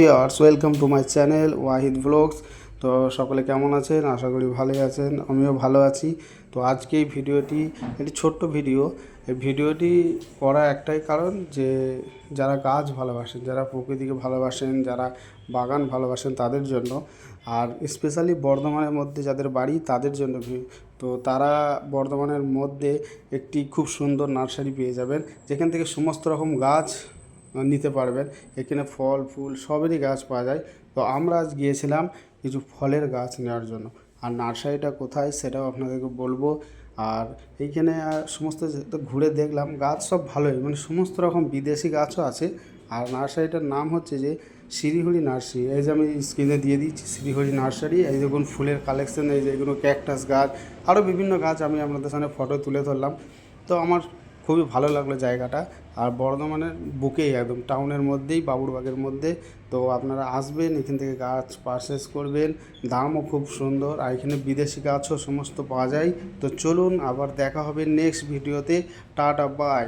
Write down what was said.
Viewers, welcome to my channel Wahid blogs. তো সকলে কেমন আছেন? আশা করি ভালোই আছেন, আমিও ভালো আছি। তো আজকে এই ভিডিওটি, একটি ছোট্ট ভিডিও। এই ভিডিওটি করা একটাই কারণ যে, যারা গাছ ভালোবাসেন, যারা প্রকৃতিকে ভালোবাসেন, যারা বাগান ভালোবাসেন তাদের জন্য, আর স্পেশালি বর্ধমানের মধ্যে যাদের বাড়ি তাদের জন্য তো তারা বর্ধমানের মধ্যে একটি খুব সুন্দর নার্সারি পেয়ে যাবেন। যেখান থেকে সমস্ত রকম গাছ নিতে পারবেন। এখানে ফল, ফুল সবেরই গাছ পাওয়া যায়। তো আমরা আজ গিয়েছিলাম কিছু ফলের গাছ নেওয়ার জন্য। আর নার্সারিটা কোথায় সেটাও আপনাদেরকে বলব। আর এইখানে সমস্ত ঘুরে দেখলাম, গাছ সব ভালোই। মানে সমস্ত রকম বিদেশি গাছও আছে। আর নার্সারিটার নাম হচ্ছে যে শ্রীহরি নার্সারি। এই যে আমি স্ক্রিনে দিয়ে দিচ্ছি, শ্রীহরি নার্সারি। এই দেখুন ফুলের কালেকশন, এই যে এগুলো ক্যাকটাস গাছ, আরও বিভিন্ন গাছ আমি আপনাদের সামনে ফটো তুলে ধরলাম। তো আমার খুবই ভালো লাগল জায়গাটা। আর বর্ধমানের বুকেই একদম টাউনের মধ্যেই, বাবুরবাগের মধ্যে। তো আপনারা আসবেন, এখান থেকে গাছ পারচেস করবেন। দামও খুব সুন্দর। আর এখানে বিদেশি গাছও সমস্ত পাওয়া যায়। তো চলুন, আবার দেখা হবে নেক্সট ভিডিওতে টাটা বাই